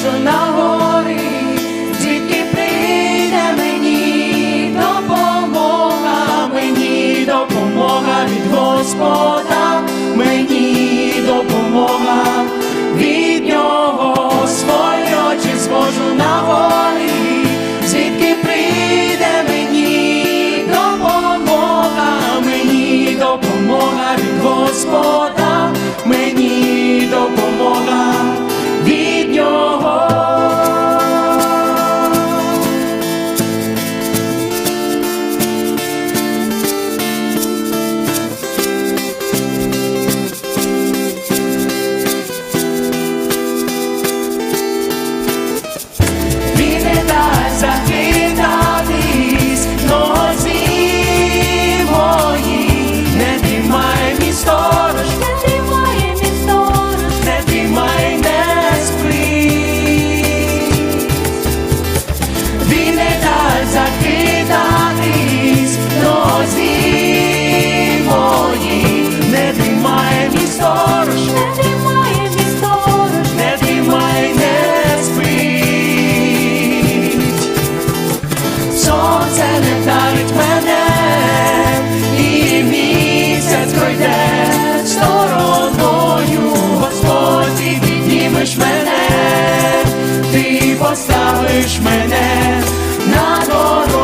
зможу на горі, звідки прийде мені допомога, мені допомога від Господа, мені допомога поставиш мене? На горою,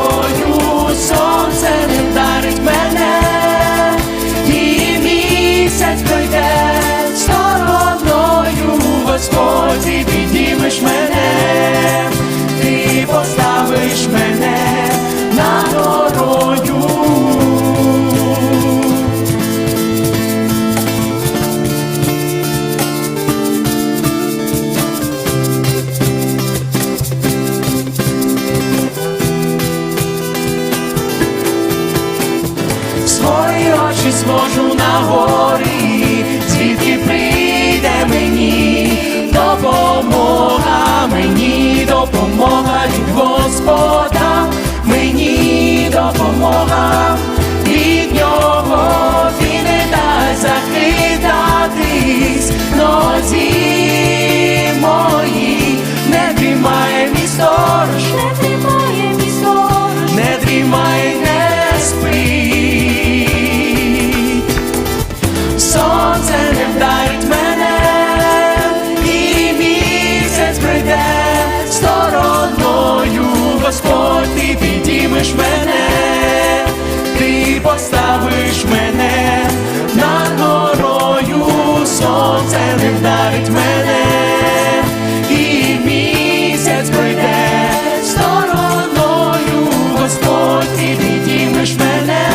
Очі зможу на горі, звідки прийде мені допомога, мені допомога вдарить мене, і місяць прийде. Стороною, Господь, ти підіймеш мене, ти поставиш мене над горою, сонце не вдарить мене, і місяць пройде стороною, Господь, ти підіймеш мене,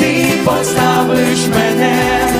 ти поставиш мене